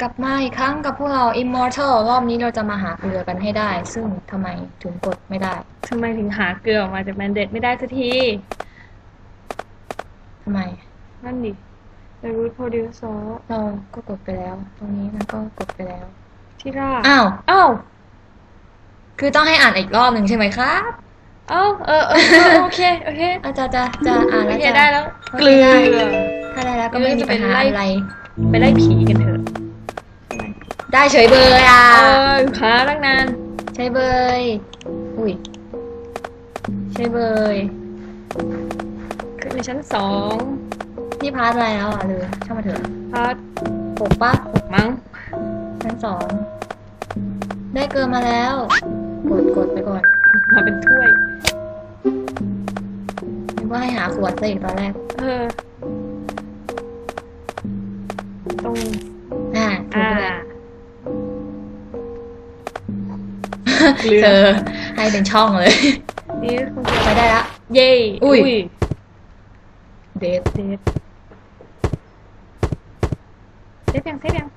กลับมาอีกครั้งกับพวกเรา Immortal รอบนี้เราจะมาหาเกลือกันให้ได้ ซึ่งทำไมถึงกดไม่ได้ทำไมถึงหาเกลือออกมาจากแมนเดตไม่ได้สักที ทำไม นั่นดิ The root producer เราก็กดไปแล้ว ตรงนี้มันก็กดไปแล้ว ที่รากอ้าว อ้าว คือต้องให้อ่านอีกรอบหนึ่งใช่ไหมครับอ้าวเออเออเออโอเค โอเคอาจารย์จะจะอ่านโอแล้วเคจะได้แล้วโอเคเกลือ ถ้าได้แล้วก็ไม่มีปัญหาอะไร ไปไล่ผีกันเถอะ ได้เฉยเบยอะเออค้าตั้งนานใช่เบย อุ้ยใช่เบย ขึ้นไปชั้นสองนี่พาร์ทอะไรแล้วอะเลยช่างมาเถอะพาร์ทหกปะหกมั้ง ชั้นสอง ได้เกินมาแล้ว กดกดไปก่อน มาเป็นถ้วยนึกว่าให้หาขวดซะอีกตอนแรก เออ ตรงอ่าถูกอ่าแล้ว เกลือเธอให้เป็นช่องเลย นี่คงจะไปได้ละ เย่อุ้ย เดทเซฟเซฟยังเซฟยัง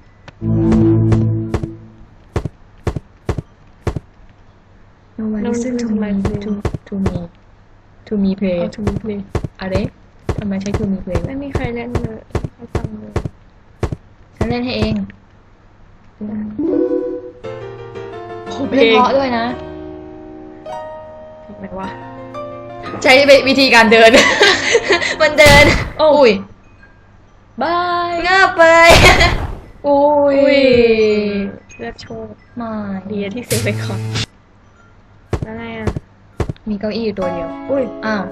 no one No listen to listen to me my play. to to me to me play เอาทูมีเพลย์อะไรทำไมใช้ to me play ไม่มีใครเล่นเลยไม่ฟังเลยฉันเล่นให้เองผม เอเล่นงเพราะด้วยนะถูกไหมวะใช้วิธีการเดิน มันเดิน โอ้อุ้ยบายเงาบไปอุ้ยอุ้ยเลือกโชว์ไมาดีอะที่เซฟไปก่อนแล้วไงอะ มีเก้าอี้อยู่ตัวเดียว อุ้ย อ้าว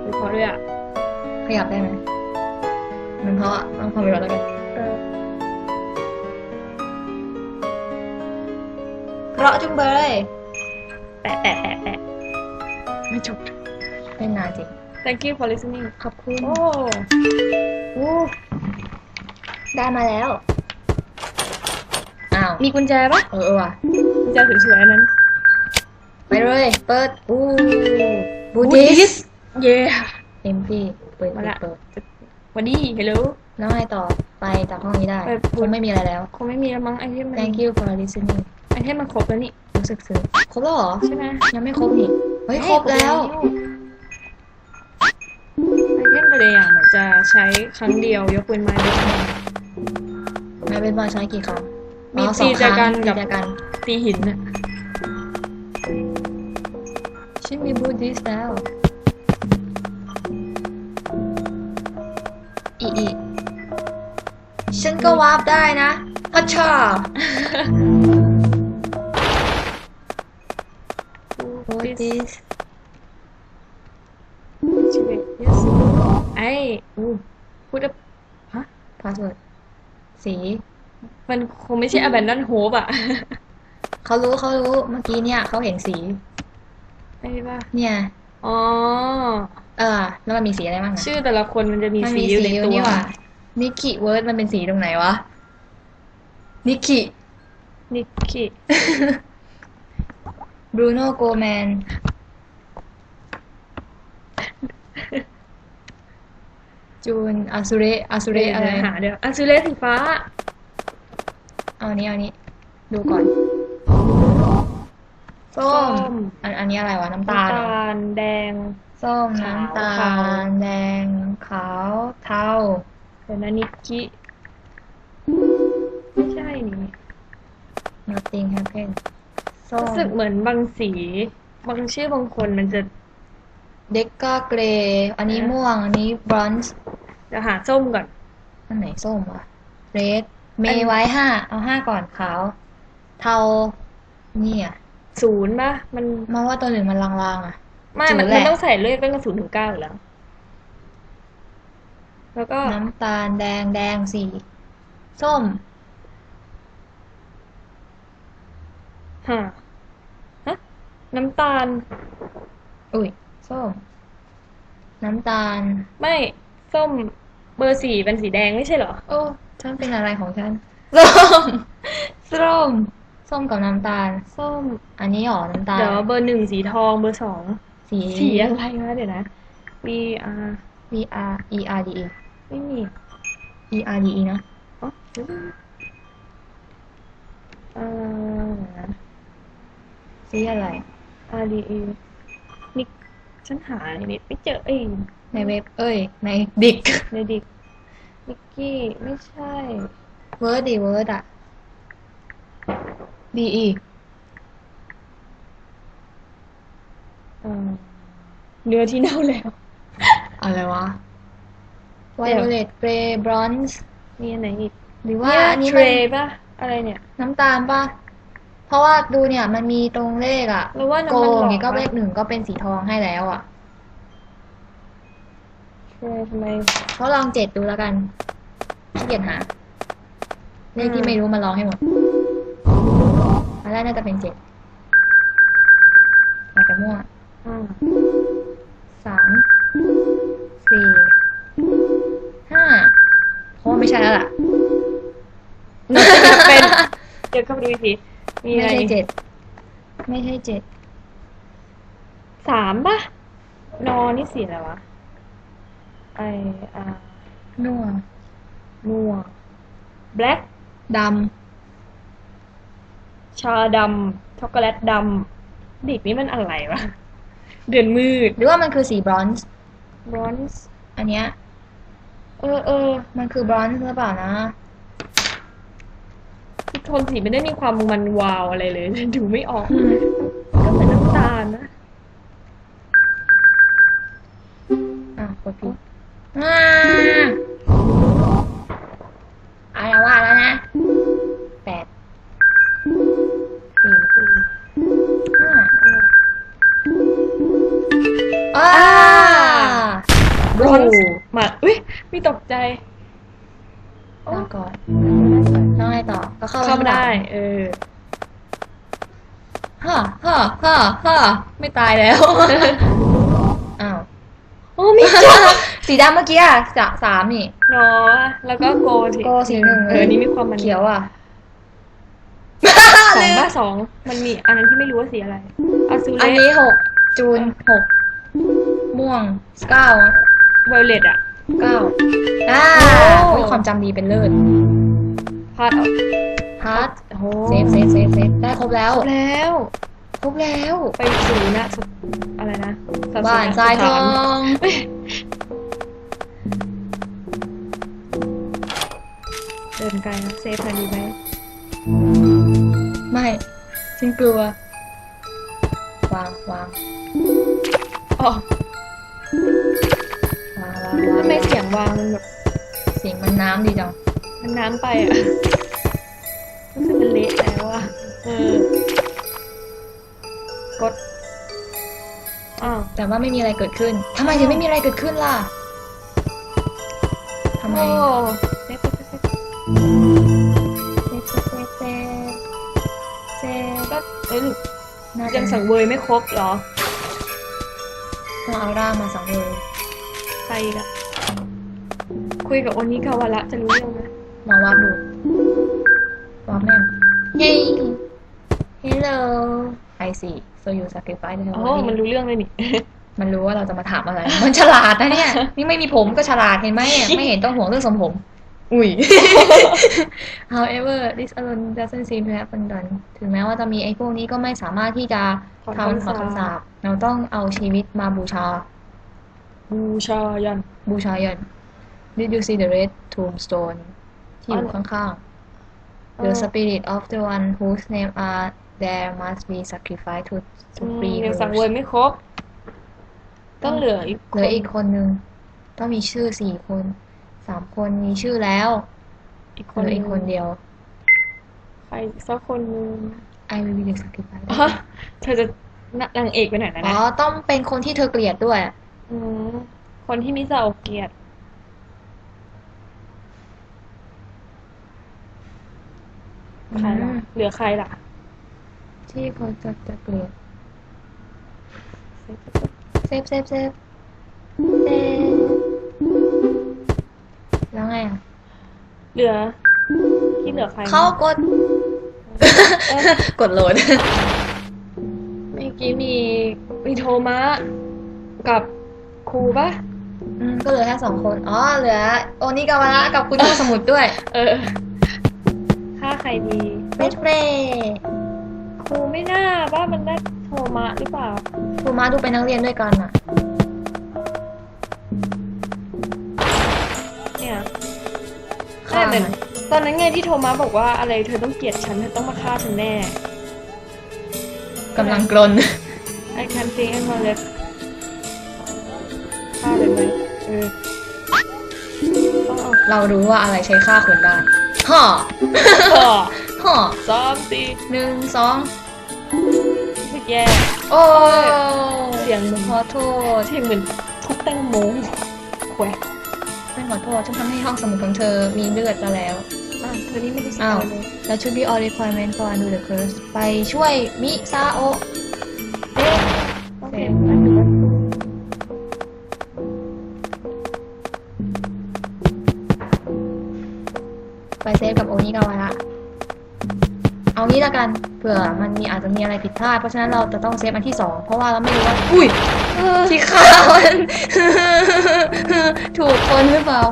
ไปพอด้วยอะ ขยับได้ไหมมันเพราะอะต้องความเร็วแล้วกัน เออเพราะจุงเบยแปะแปะแปะแปะไม่จบเป็นนานจริง thank you for listening ขอบคุณ โอ้อู้ได้มาแล้ว อ้าว มีกุญแจปะเออเออว่ะกุญแจสวยๆอันนั้น ไปเลย เปิด อู้บูบูดิดิสสเย่เอ็มพี่ เปิดมาเปิดละเปิดวันนี้ฮัลโหลแล้วไงต่อ ไปจากห้องนี้ได้ ไปคงไม่มีอะไรแล้ว คงไม่มีแล้วมั้งไอเทมมัน thank you for listening ไอเทมมันครบแล้วนี่รู้สึกซึ้งครบแล้วเหรอใช่ไหมยังไม่ครบนี่เฮ้ยครบแล้วไอเทมตัวอย่างเหมือนจะใช้ครั้งเดียวยกเว้นไม้เดียวไม่เป็นบอลใช้กี่ครั้งมีอ๋อสตีองคจารั้งกันตีกับจากกันตีหินน่ะฉันมีบูดิสแล้วอีอีฉันก็วาร์ปได้นะฮัชชา บูดิสชีวิต yes ไอ้อู้พูดแล้วฮะพาสเวิร์ดสี มันคงไม่ใช่ abandon hope อะเขารู้เขารู้ เมื่อกี้เนี่ยเขาเห็นสี ไม่ใช่ป่ะ เนี่ย อ๋อ เออ แล้วมันมีสีอะไรบ้างอะชื่อแต่ละคนมันจะมีมันสีมีอยู่สีในอยู่ตัว นี่หว่านิกกี้เวิร์ดมันเป็นสีตรงไหนวะ นิกกี้นิกกี้ บรูโน่โกแมน จูนอาซูเระอาซูเระอะไร หาเดี๋ยวอันซูเลสีฟ้า เอาอันนี้เอาอันนี้ ดูก่อนส้มส้มอันอันนี้อะไรวะ น้ำตาลเหรอน้ำตาลแดง ส้มขาวน้ำตาขาวลแดง ขาว เทาเดี๋ยวนะนิกกี้ไม่ใช่นี่ nothing happen ส้ม รู้สึกเหมือนบางสี บางชื่อบางคนมันจะเด็กก็เกรย์อันนี้ม่วง อันนี้บรอนซ์จะหาส้มก่อน อันไหนส้มวะเรดเมย์ไว้ห้า เอาห้าก่อนขาว เทานี่อะศูนย์ป่ะมันมาว่าตัวหนึ่งมันลางๆอะ ไม่ มันศูนย์แหมันละต้องใส่เลขตั้งแต่ศูนย์ถึงเก้าอยู่แล้ว แล้วก็น้ำตาลแดงแดงสี ส้ม ฮะฮะน้ำตาล อุ้ยส้ม น้ำตาล ไม่ส้มเบอร์สี่เป็นสีแดงไม่ใช่เหรอ โอ้ฉันเป็นอะไรของฉันส้มส้มส้มกับน้ำตาล ส้ม อันนี้หรอน้ำตาลเดี๋ยวเบอร์หนึ่งสีทองเบอร์สองสีสีอะไรวะเดี๋ยวนะ B R V R E R D E ไม่มี E R D E นะอ๋ออ่า ซีอะไร R D A นิกฉันหาในเน็ตไม่เจอเอ้ยในเว็บ เอ้ย ในดิกในดิกนิกกี้ไม่ใช่เวิร์ดดิเวิร์ดอะดีอีอ่าเนื้อที่เน่าแล้ว อะไรวะ Violet Grey bronze มีอันไหนอีกหรือว่าเนี่ยอันนี้เทรมันป่ะ อะไรเนี่ย น้ำตาลป่ะ เพราะว่าดูเนี่ยมันมีตรงเลขอะหรือว่าโกน้ำมันหลอกงนี้ก็วะเลขหนึ่งก็เป็นสีทองให้แล้วอะเทรทำไมเขาลองเจ็ดดูแล้วกันขี้เกียจหา เลขที่ไม่รู้มาลองให้หมดอันแรกน่าจะเป็นเจ็ดอาจจะมั่วอ่าสามสี่ห้าเพราะว่าไม่ใช่แล้วล่ะน่าจะเป็นเดี๋ยวเข้าไปดูอีกที มีไม่อะไรใช่เจ็ดไม่ใช่เจ็ดสามป่ะนอนี่สีอะไรวะไออานัวนัว black ดชาดำช็อกโกแลตดำดิกนี่มันอะไรวะ เดือนมืดำหรือว่ามันคือสีบรอนซ์ bronze อันเนี้ยเออเออมันคือบรอนซ์หรือเปล่านะ โทนสีไม่ได้มีความมันวาวอะไรเลย ดูไม่ออก ก็เหมือนน้ำตาลนะอะกดผิดอ่าเอา เข้าเข้าไม่ได้ข้งหลังเออฮ่าฮ่าฮ่าฮ่าไม่ตายแล้ว อ้าว โอ้มีจ้าสีดำเมื่อกี้อะจะสามนี่ เนาะแล้วก็โกสีโกสีหนึ่งเออนี่มีความมันเขียวอะสองบ้าสองมันมีอันนั้นที่ไม่รู้ว่าสีอะไรอาซูอันเลนี้หกจูนหกม่วงเก้าไวเลตอะเก้าอ่าโอ้มีความจำดีเป็นเลิศพาดออก พาร์ทโอ้โหเซฟเซฟเซฟเซฟได้ครบแล้ว แล้ว ครบแล้ว ไปสู่นะสุอะไรนะศสบ้านทรายทองเดินไกลนะเซฟหน่อยดีไหมไม่ฉันกลัว วางวางอ๋อวางวางวางทำไมเสียงวางมันแบบเสียงมันน้ำดีจังมันน้ำไปอะรู้สึกมัน เละแล้วอะเออกดอ้าวแต่ว่าไม่มีอะไรเกิดขึ้นทำไมถึงไม่มีอะไรเกิดขึ้นล่ะทำไมโอ้เซฟเซฟเซฟเซฟเซฟเซฟเซฟก็เอ้ยน่าจะยังสังเวยไม่ครบเหรอ ต้องเอาร่างมาสังเวยใครอีกอะคุยกับโอนิกาวาระจะรู้เรื่องไหมลองวาดดูวาดแม่ม เย้ Hello I see so you sacrifice the อ๋อ body มันรู้เรื่องเลยนี่ มันรู้ว่าเราจะมาถามอะไร มันฉลาดนะเนี่ย นี่ไม่มีผมก็ฉลาดเห็นไหมอะไม่เห็นต้องห่วงเรื่องทรงผม อุ้ย However this alone doesn't seem to happen done ถึงแม้ว่าจะมีไอ้พวกนี้ก็ไม่สามารถที่จะถอนทำถอนคำสาปคำสาปเราต้องเอาชีวิตมาบูชา บูชายัน บูชายัน Did you see the red tombstone ที่อยู่อ๋อข้างๆ The spirit of the one whose name are there must be sacrificed to อื to ม free ยัง her สังเวยไม่ครบ ต้องเหลืออีกเหลืออีกคนนึงต้องมีชื่อสี่คนสามคนมีชื่อแล้วอีกคเหนลืออีกคนเดียว ใครสักคนนึง I will be the sacrifice อ๋อเธอจะนางเอกไปไหนนะอ๋อนะต้องเป็นคนที่เธอเกลียดด้วย อืมคนที่มิซาโอเกียร ใครล่ะอืมเหลือใครล่ะ ที่เขาจะจะเกลียดเซฟเซฟเซฟเซฟแล้วไงอะ เหลือ ที่เหลือใครนะเขากดเออกดโหลด เมื่อกี้มีมีโทมะกับครูปะอืมก็เหลือแค่สองคน อ๋อ เหลือ โอนิกาวาระกับคุณเจ้าสมุทรด้วย เออฆ่าใครดีเฟสเฟรครูไม่น่าว่ามันได้โทมะหรือเปล่าครูมาดูเป็นนักเรียนด้วยกันอะเนี่ยฆ่าใช่เหมือนมันตอนนั้นไงที่โทมะบอกว่าอะไรเธอต้องเกลียดฉันเธอต้องมาฆ่าฉันแน่กำลังกลน I can think and more left ฆ่าเลยไหมเออต้องเอาเรารู้ว่าอะไรใช้ฆ่าคนได้ ฮ่อต่อฮ่อสามสี่หนึ่งสองรู้สึกแย่โอ้เสียงเหมือนขอโทษเสียงเหมือนทุบแตงโมแขวะไม่ขอโทษฉันทำให้ห้องสมุดของเธอมีเลือดซะแล้วอะเธอนี่ไม่ได้สอ้าวอนเลยแล้วชุด be all requirement for undo the curse ไปช่วยมิซาโอะเอ๊ะโอเค ไปเซฟกับโอนิกาวาระเอางี้ละกันเผื่อมันมีอาจจะมีอะไรผิดพลาดเพราะฉะนั้นเราจะต้องเซฟอันที่สองเพราะว่าเราไม่รู้ว่าอุ้ยที่ข้าวมันถูกคนหรือเปล่า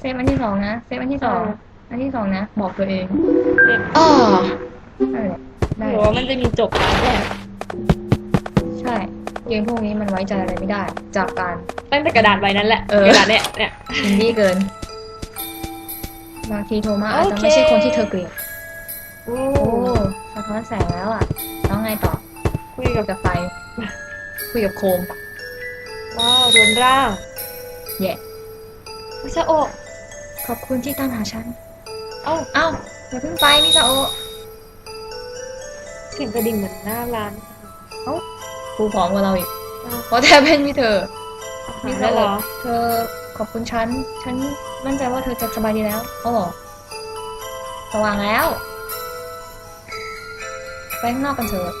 เซฟอันที่สองนะเซฟอันที่สองอันที่สองนะ บอกตัวเองเจ็บอ๋อนั่นแหละได้หรือว่ามันจะมีจบหลายแบบใช่เกมพวกนี้มันไว้ใจอะไรไม่ได้ จากการตั้งแต่กระดาษใบนั้นแหละเออกระดาษเนี่ยเนี่ยอินดี้เกิน บางทีโทรมาอาจจะโอเคไม่ใช่คนที่เธอเกลียดโอ้โอ้สะท้อนแสงแล้วอะแล้วไงต่อ คุยกับกับไฟ คุยกับโคม ว้าวโดนร่างแย่มิซาโอะขอบคุณที่ตามหาฉัน เอ้าเอ้าอย่าเพิ่งไปมิซาโอะเสียงกระดิ่งเหมือนหน้าร้านครูผอมกว่าเราอีกอ้าวเพราะแทบเป็นมิเธอมีมิแล้ซาวเหรอโอะเธอ ขอบคุณฉัน ฉันมั่นใจว่าเธอจะสบายดีแล้วโอ้สว่างแล้ว ไปข้างนอกกันเถอะ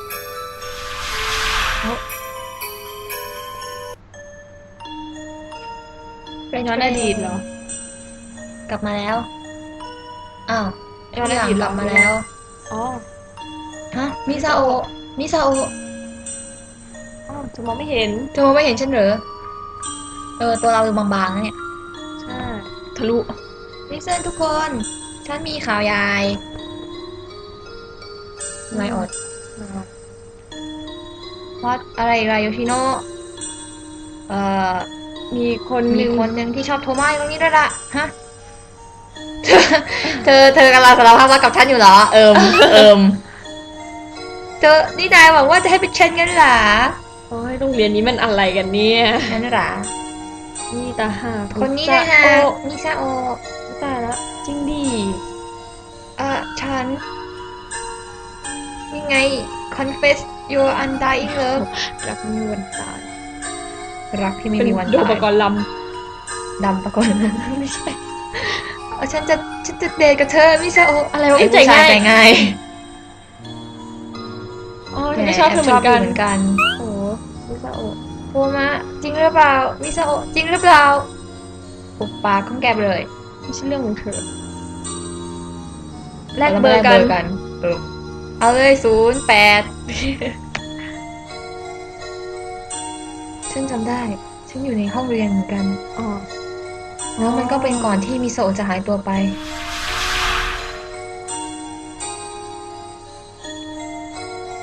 เป็นย้อนอดีตเหรอ กลับมาแล้ว อ้าวย้อนทุกออย่างดีตกเหรลัอบมาแล้ว อ๋อ ฮะ มิซาโอะมิซาโอะอ้าวจะมองไม่เห็นเธอไม่เห็นฉันเหรอ เออ ตัวเราดูบางๆนะเนี่ย ใช่ทะลุลิเซนทุกคน ฉันมีข่าวยายไลออดวัดอะไรไรโยชิโนะเอ่อ มีคนหมีนึ่งคนหนึ่งที่ชอบโทรมาอยู่ตรงนี้ด้วยล่ะ ฮะ เธอ เธอกำลังสารภาพรักกับฉันอยู่เหรอ เอิมเอิมเธอ นี่นายหวังว่าจะให้เป็นเช่นกันเหรอโอ้ยโรงเรียนนี้มันอะไรกันเนี่ยนั่นเหรอ นี่ตาหาคนนี้นะฮะโอ้มิซาโอะตายแล้วจริงดิเอ่อฉันนี่ไง confess your undying love รักไมมีวันตายรักที่ไม่เป็นมีวันโดตาปยกรณ์ลดำปะกอนไม่ใช่เออฉันจะฉันจะเดทกับเธอมิซาโอะอะไรวะเอ้ยไอ้ผู้ชายใจใจง่ายง่ายำอ๋อฉันก็ชอบเธอเหมือนกัน โทรมาจริงหรือเปล่ามิซาโอะจริงหรือเปล่าปุบปากของแกไปเลยไม่ใช่เรื่องของเธอแลกเบอร์กัน เออเอาเลยศูนย์แปดฉันจำได้ ฉันอยู่ในห้องเรียนเหมือนกันอ๋อแล้วมันก็เป็นก่อนที่มิโซะจะหายตัวไป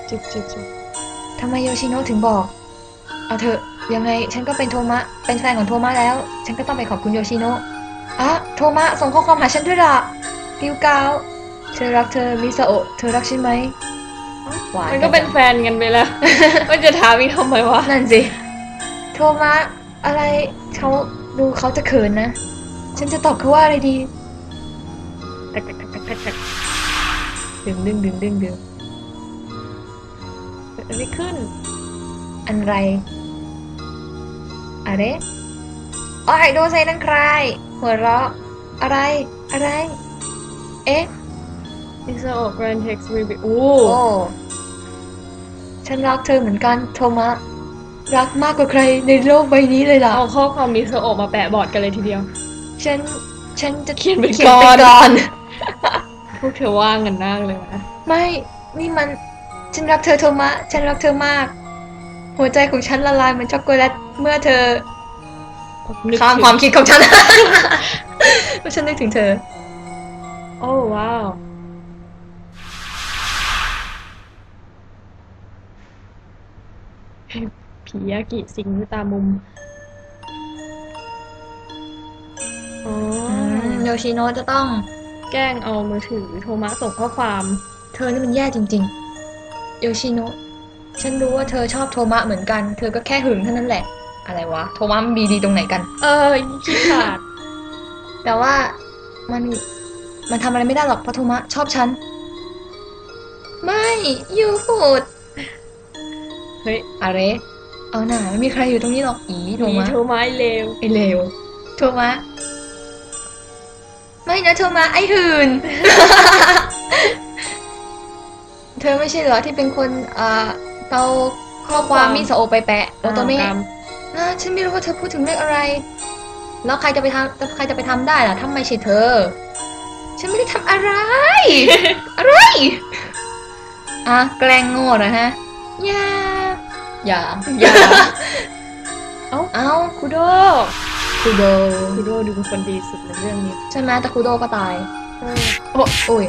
จุบจุบจุบทำไมโยชิโนะถึงบอก เอาเถอะยังไงฉันก็เป็นโทมะ เป็นแฟนของโทมะแล้ว ฉันก็ต้องไปขอบคุณโยชิโนะอะโทมะส่งข้อความหาฉันด้วยล่ะกิวกาวเธอรักเธอมิซาโอะเธอรักฉันไหมหวานมันก็เป็นแฟนกันไปแล้ว มันจะถามอีกทำไมวะ นั่นสิ โทมะอะไรเขาดูเขาจะเขินนะ ฉันจะตอบเขาว่าอะไรดีตักตักตักตักตักตักดึงดึงดึงดึงดึงเกิดอะไรขึ้น อันไร อะไรอ๋อไอโดนใส่นั่นใคร หัวเราะ อะไร อะไร เอ๊ะมิซาโอะ Grand Text Review โอ้ โอ้ ฉันรักเธอเหมือนกันโทมะรักมากกว่าใครในโลกใบนี้เลยล่ะ เอาข้อความมิซาโอะมาแปะบอร์ดกันเลยทีเดียว ฉัน ฉันจะเขียนเป็นเขียนกเป็นรกรอน พวกเธอว่างกันมากเลยนะ ไม่ นี่มัน ฉันรักเธอโทมะฉันรักเธอมาก หัวใจของฉันละลายเหมือนช็อกโกแลตเมื่อเธอข้ามความคิดของฉันเมื่อฉันนึกถึงเธอ โอ้ว้าวผียากิสิงตามุมโยชิโนจะต้องแกล้งเอามือถือโทรมาส่งข้อความ เธอนี่มันแย่จริง ๆ โยชิโน ฉันรู้ว่าเธอชอบโทมะเหมือนกัน เธอก็แค่หึงเท่านั้นแหละ อะไรวะ โทมะมันมีดีตรงไหนกัน เออขี้ขาด แต่ว่ามันมันทำอะไรไม่ได้หรอกเพราะโทมะชอบฉัน ไม่ยูฟูด เฮ้ย อะไร เอาหน่าไม่มีใครอยู่ตรงนี้หรอก อีโทมีมะโทมัสเลวไอเลว โทมะ ไม่นะโทมะไอหืน เธอไม่ใช่เหรอที่เป็นคนเอ่อ เตาข้อความมิสโอไปแปะโอโตเมะอ่ากรรมนะฉันไม่รู้ว่าเธอพูดถึงเรื่องอะไร แล้วใครจะไปทำใครจะไปทำได้ล่ะถ้าไม่ใช่เธอ ฉันไม่ได้ทำอะไร อะไรอะแกล้งโง่เหรอฮะอย่าอย่าอย่าเอ้าเอ้าคุโดคูโดคุโดดูเป็นคนดีสุดในเรื่องนี้ใช่ไหมแต่คูโดก็ตายเออโอ้โอ้ย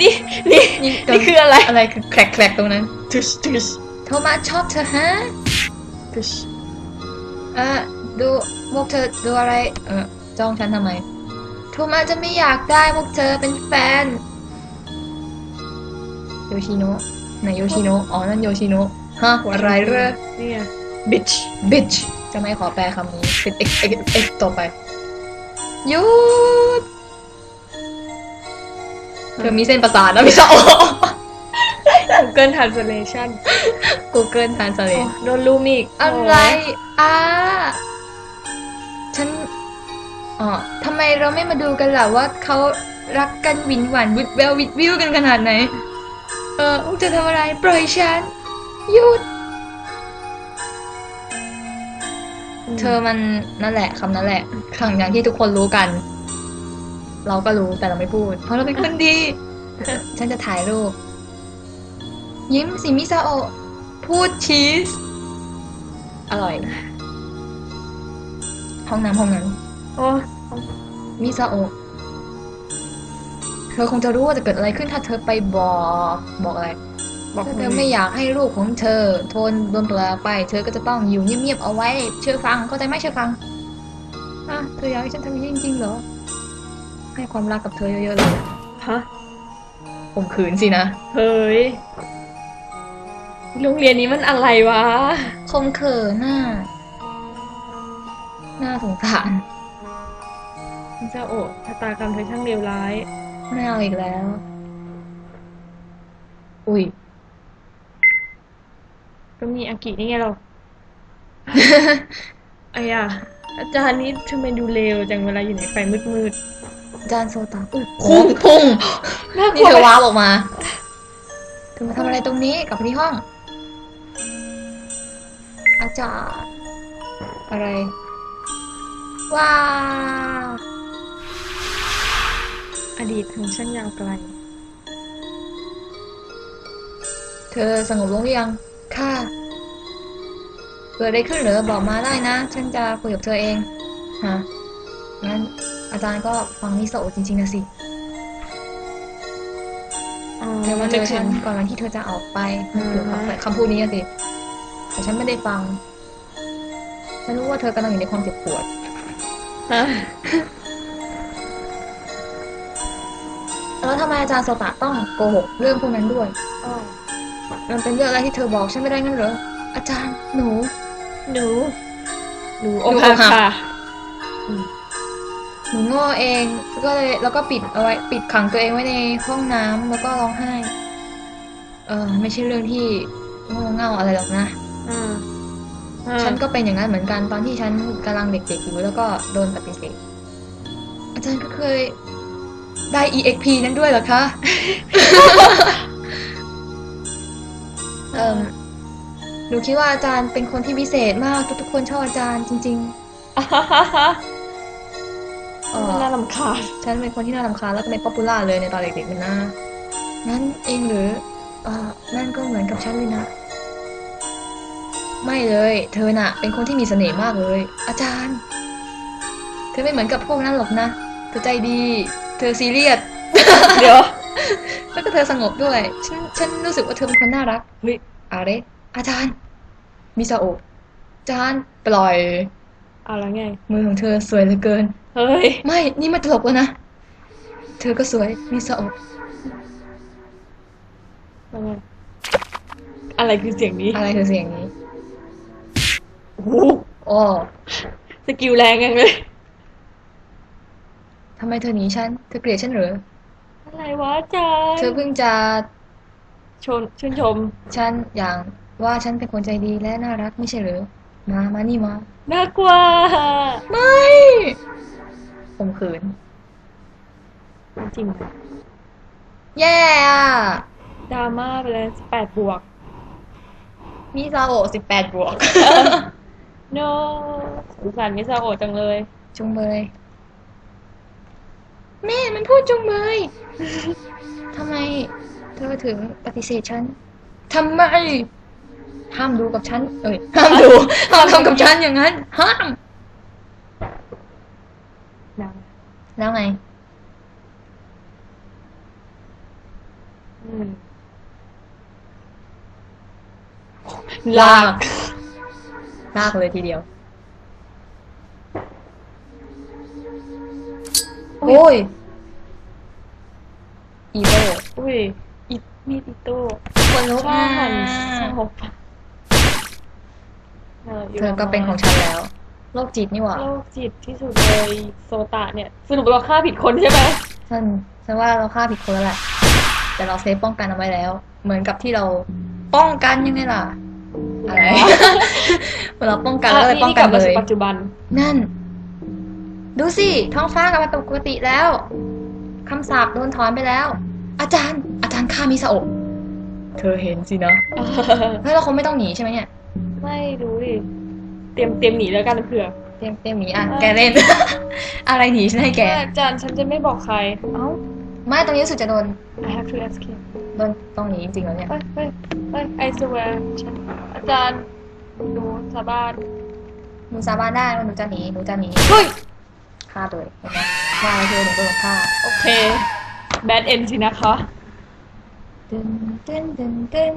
นี่นี่นี่นี่คืออะไรอะไรคือแคลกแคลกตรงนั้นทุชทุชโทมัสชอบเธอฮะทุชอะดูพวกเธอดูอะไร เออจ้องฉันทำไมโทมัสจะไม่อยากได้พวกเธอเป็นแฟนโยชิโนะไหนโยชิโนะอ๋อ นั่นโยชิโนะฮะอะไรเร่อนี่ไง bitch bitch จะไม่ขอแปลคำนี้เป็น x x x ต่อไปหยุดเธอมีเส้นประสาทนะพี่ชอบ Google Translation Google โอ้ Translate โดนลูมอีกอะไรอ่าฉันอ๋อทำไมเราไม่มาดูกันล่ะว่าเขารักกันหวินหวานวิดแวววิดวิวกันขนาดไหน เออพวกเธอทำอะไรปล่อยฉันหยุดมเธอมันนั่นแหละคำนั้นแหละคำอย่างที่ทุกคนรู้กัน เราก็รู้แต่เราไม่พูด เพราะเราเป็นคนดี ฉันจะถ่ายรูป ยิ้มสิมิซาโอะพูดชีส อร่อย ห้องน้ำห้องนั้นโอ้มิซาโอะเธอคงจะรู้ว่าจะเกิดอะไรขึ้นถ้าเธอไปบอกบอกอะไรบอกถ้าเธอไม่อยากให้ลูกของเธอโทนโดนปลาไป เธอก็จะต้องอยู่เงียบๆเอาไว้ เชื่อฟังเข้าใจไหมเชื่อฟังอะเธออยากให้ฉันทำอย่างนี้จริงๆเหรอ ให้ความรักกับเธอเยอะๆเลยฮะข่มขืนสินะ เฮ้ย โรงเรียนนี้มันอะไรวะข่มขืนน่ะน่าสงสารเจ้าโอะชะตากรรมเธอช่างเลวร้าย ไม่เอาอีกแล้ว อุ้ย ก็มีอากินี่ไงเรา ไอ้อะอาจารย์นี้ทำไมดูเลวจังเวลาอยู่ในไฟมืดจานโซตาอุ้ยพุ่งพุ่งๆน่ากลันี่วเธอว้าวออกมาเธอมาทำอะไรตรงนี้กลับไปที่ห้อง อาจารย์อะไร ว้าวอดีตของฉันยาวไกล เธอสงบลงหรือยัง ค่ะ เกิดอะไรขึ้นเหรอบอกมาได้นะ ฉันจะคุยกับเธอเองฮะงั้นอาจารย์ก็ฟังนิสโอจริง ๆ นะสิอ๋อเธอมาเจอฉันถึงก่อนวันที่เธอจะออกไปอืมหรือคำคำพูดนี้อะสิ แต่ฉันไม่ได้ฟัง ฉันรู้ว่าเธอกำลังอยู่ในความเจ็บปวดฮะแล้วทำไมอาจารย์โซตะต้องโกหกเรื่องพวกนั้นด้วยอ๋อมันเป็นเรื่องอะไรที่เธอบอกฉันไม่ได้งั้นเหรอ อาจารย์หนู หนูหนูหนูอกหักอกหักค่ะหนูโง่เองแล้วก็เลยแล้วก็ปิดเอาไว้ปิดขังตัวเองไว้ในห้องน้ำแล้วก็ร้องไห้ เออไม่ใช่เรื่องที่โง่เง่าอะไรหรอกนะอ่าอ่า ฉันก็เป็นอย่างนั้นเหมือนกันตอนที่ฉันกำลังเด็กๆอยู่แล้วก็โดนปฏิเสธ อาจารย์ก็เคยได้ EXP นั้นด้วยเหรอคะเอ่มหนูคิดว่าอาจารย์เป็นคนที่พิเศษมาก ทุกๆคนชอบอาจารย์จริงอ่าฮ่าฮ่าฮ่าๆเอมันอน่ารำคาญฉันเป็นคนที่น่ารำคาญแล้วก็ไม่ป๊อปปูล่าเลยในตอนเด็กๆเลยนะงั้นเองหรือเออนั่นก็เหมือนกับฉันเลยนะ ไม่เลย เธอน่ะ เป็นคนที่มีเสน่ห์มากเลย อาจารย์ เธอไม่เหมือนกับพวกนั้นหรอกนะ เธอใจดี เธอซีเรียส เดี๋ยว แล้วก็เธอสงบด้วย ฉัน ฉันรู้สึกว่าเธอเป็นคนน่ารัก เฮ้ย อะไร อาจารย์ มิซาโอะจานปล่อย เอาแล้วไง มือของเธอสวยเหลือเกิน เฮ้ย ไม่ นี่มันตลกแล้วนะ เธอก็สวยมีสะอกเอาไงอะไรคือเสียงนี้ อะไรคือเสียงนี้ โอ้โหโอ้สกิลแรงยังเลยทำไมเธอหนีฉัน เธอเกลียดฉันเหรอ อะไรวะอาจารย์เธอเพิ่งจะชนชื่นชม ฉันอย่างว่าฉันเป็นคนใจดีและน่ารักไม่ใช่เหรอ มา มานี่มา น่ากลัวไม่ผมขืน จริงไหมแย่อะดราม่าไปเลยแปดบวก มีซาโอสิบแปดบวก no สงสารมิซาโอะจังเลย จุงเบย แม่มันพูดจุงเบย ทำไม เธอถึงปฏิเสธฉัน ทำไม ห้ามดูกับฉัน เอ้ย ห้ามดู ห้ามทำกับฉันอย่างนั้น ห้ามดังแล้วไง อืม ลาก ลากเลยทีเดียว โอ้ย อีโบอุ้ยอีมีดอิโต้คนลุกชอบมันอะชอบเอออยู่เธอก็เป็นของฉันแล้ว โรคจิตนี่หว่า โรคจิตที่สุดเลยโซตะเนี่ย สรุปเราฆ่าผิดคนใช่ไหมฉันฉันว่าเราฆ่าผิดคนแล้วแหละ แต่เราเซฟป้องกันเอาไว้แล้ว เหมือนกับที่เราป้องกันยังไงล่ะ อะไรเราป้องกันแล้วเลยป้องกันกลับเลมาสู่ยปัจจุบัน นั่น ดูสิ ท้องฟ้ากลับมาเป็นปกติแล้วคำสาปโดนถอนไปแล้ว อาจารย์ อาจารย์ฆ่ามิซาโอะเธอเห็นสินะเฮ้ยเราคงไม่ต้องหนีใช่ไหมเนี่ย ไม่รู้ดิเตรียมเตรียมหนีแล้วกันเผื่อเตรียมเตรียมหนีอะแกเล่น อะไรหนีฉันให้แกอาจารย์ฉันจะไม่บอกใคร เอ้า ไม่ตรงนี้รู้สึกจะโดน I have to escape โดนตรงนี้จริงๆแล้วเนี่ยเฮ้ยเฮ้ยเฮ้ย I swear ฉันอาจารย์หนูสาบานหนูสาบานได้ว่าหนูจะหนีหนูจะหนีเฮ้ยฆ่าตัวเองเห็นไหมว่าอะไรคือหนูโดนฆ่าโอเค bad end สินะคะ ตึนตึนตึนตึน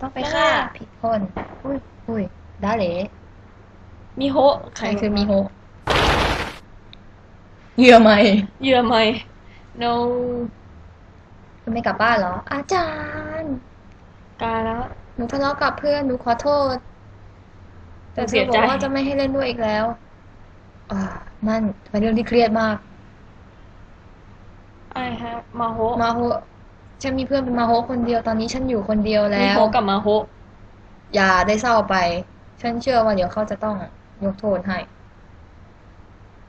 ต้องไปฆ่าผิดคนอุ้ยอุ้ยได้เลยมีโฮะใครคือมีโฮ เหยื่อไหมเหยื่อไหม no คุณไม่กลับบ้านเหรอ อาจารย์กายแล้ว หนูทะเลาะกับเพื่อน หนูขอโทษ แต่เธเสีอยบอใจกว่าจะไม่ให้เล่นด้วยอีกแล้วอ่านั่นเป็นเรื่องที่เครียดมาก I have มาโฮะมาโฮฉันมีเพื่อนเป็นมาโฮคนเดียว ตอนนี้ฉันอยู่คนเดียวมีแล้วโฮะกับมาโฮะอย่าได้เศร้าไป ฉันเชื่อว่าเดี๋ยวเขาจะต้องยกโทษให้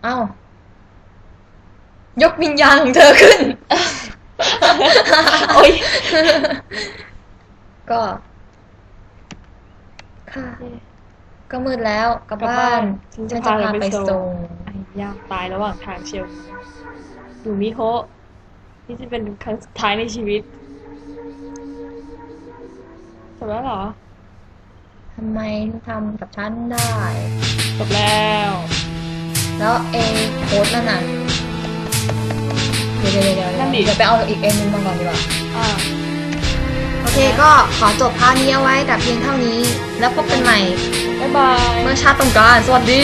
เอ้า ยกวิญญาณของเธอขึ้น โอ้ยก็ ค่ะ ก็มืดแล้วกลับกลับบ้าบ้านนฉัฉันนจะจะพาพาไปไปส่งส่งไอ้ยากตายระหว่างทางเชียวอยู่มิโฮะนี่จะเป็นครั้งสุดท้ายในชีวิตจบแล้วเหรอทำไมถึงทำกับฉันได้จบแล้ว แล้วเอโค้ดนั่นน่ะเดี๋ยวเดี๋ยวเดี๋ยวนั่นดิ เดี๋ยวไปเอาอีกเอ็นนึงมาก่อนดีกว่า อ่า โอเคก็ขอจบพาร์ทนี้เอาไว้แต่เพียงเท่านี้ แล้วพบกันใหม่ บ๊ายบาย เมื่อชาติต้องการสวัสดี